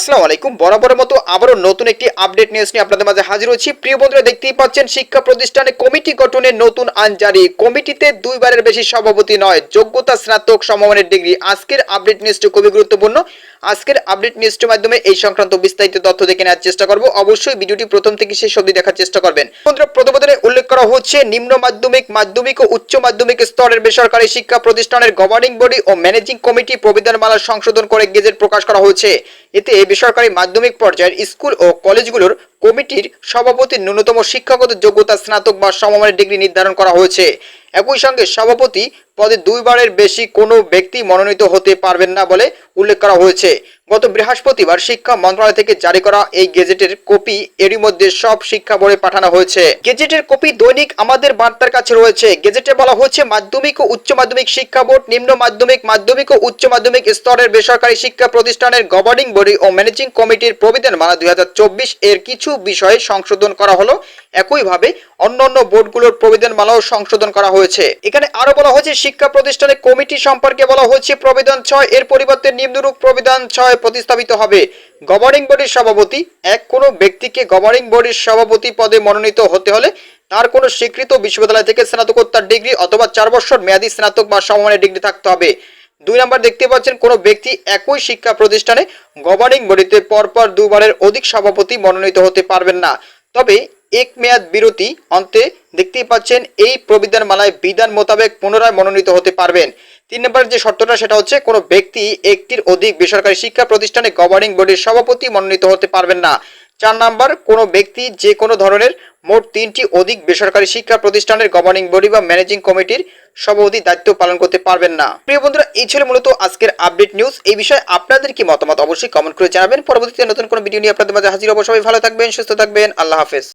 আসসালামু আলাইকুম। বরাবরের মতো আবারও নতুন একটি আপডেট নিউজ নিয়ে আপনাদের মাঝে হাজির হচ্ছি প্রিয় বন্ধুরা, দেখতেই পাচ্ছেন, শিক্ষা প্রতিষ্ঠানে কমিটি গঠনের নতুন আইন জারি। কমিটিতে দুইবারের বেশি সভাপতি নয়, যোগ্যতা স্নাতক সমমানের ডিগ্রি। আজকের আপডেট নিউজটি খুবই গুরুত্বপূর্ণ। আজকের আপডেট নিউজটির মাধ্যমে এই সংক্রান্ত বিস্তারিত তথ্য দেখে নেওয়ার চেষ্টা করব। অবশ্যই ভিডিওটি প্রথম থেকে শেষ অবধি দেখার চেষ্টা করবেন। বন্ধুরা প্রতিবেদনে উল্লেখ করা হচ্ছে, নিম্ন মাধ্যমিক মাধ্যমিক ও উচ্চ মাধ্যমিক স্তরের বেসরকারি শিক্ষা প্রতিষ্ঠানের গভর্নিং বডি ও ম্যানেজিং কমিটি প্রবিধানমালা সংশোধন করে গেজেট প্রকাশ করা হয়েছে। এতে বেসরকারি মাধ্যমিক পর্যায়ের স্কুল ও কলেজগুলোর কমিটির সভাপতির ন্যূনতম শিক্ষাগত যোগ্যতা স্নাতক বা সমমানের ডিগ্রি নির্ধারণ করা হয়েছে। একই সঙ্গে সভাপতি পদে দুইবারের বেশি কোনো ব্যক্তি মনোনীত হতে পারবেন না বলে উল্লেখ করা হয়েছে। গত বৃহস্পতিবার শিক্ষা মন্ত্রণালয় থেকে জারি করা এই গেজেটের কপি এরই মধ্যে সব শিক্ষা বোর্ডে পাঠানো হয়েছে। গেজেটের কপি দৈনিক আমাদের বার্তার কাছে রয়েছে। গেজেটে বলা হয়েছে, মাধ্যমিক ও উচ্চ মাধ্যমিক শিক্ষা বোর্ড, নিম্ন মাধ্যমিক মাধ্যমিক ও উচ্চ মাধ্যমিক স্তরের বেসরকারি শিক্ষা প্রতিষ্ঠানের গভর্নিং বডি ও ম্যানেজিং কমিটির প্রবিধান মানা দুই হাজার চব্বিশ এর কিছু বিষয়ে সংশোধন করা হলো। একইভাবে অন্যান্য বোর্ডগুলোর প্রবিধান মালাও সংশোধন করা হয়েছে। এখানে আরও বলা হয়েছে, শিক্ষা প্রতিষ্ঠানের কমিটি সম্পর্কে বলা হয়েছে প্রবিধান ছয়, এর পরিবর্তে নিম্নরূপ প্রবিধান ছয় প্রতিস্থাপিত হবে। গভর্নিং বডির সভাপতি, এক কোনো ব্যক্তিকে গভর্নিং বডির সভাপতি পদে মনোনীত হতে হলে তার কোনো স্বীকৃত বিশ্ববিদ্যালয় থেকে স্নাতকোত্তর ডিগ্রি অথবা চার বছর মেয়াদী স্নাতক বা সমমানের ডিগ্রি থাকতে হবে। দুই নম্বর দেখতে পাচ্ছেন কোনো ব্যক্তি একই শিক্ষা প্রতিষ্ঠানে গভর্নিং বডিতে পরপর দুবারের অধিক সভাপতি মনোনীত হতে পারবেন না। তবে এক মেয়াদ বিরতি অন্তে দেখতেই পাচ্ছেন এই প্রবিধান মালায় বিধান মোতাবেক পুনরায় মনোনীত হতে পারবেন। তিন নম্বর যে শর্তটা, সেটা হচ্ছে কোনো ব্যক্তি একটির অধিক বেসরকারি শিক্ষা প্রতিষ্ঠানে গভর্নিং বডির সভাপতি মনোনীত হতে পারবেন না। চার নাম্বার, কোনো ব্যক্তি যে কোনো ধরনের মোট তিনটি অধিক বেসরকারি শিক্ষা প্রতিষ্ঠানের গভর্নিং বডি বা ম্যানেজিং কমিটির সভাপতি দায়িত্ব পালন করতে পারবেন না। প্রিয় বন্ধুরা, এই ছিল মূলত আজকের আপডেট নিউজ এই বিষয়ে আপনাদের কি মতামত অবশ্যই কমেন্ট করে জানাবেন। পরবর্তীতে নতুন কোনো ভিডিও নিয়ে আপনাদের মাঝে হাজির হব। সবাই ভালো থাকবেন, সুস্থ থাকবেন। আল্লাহ হাফেজ।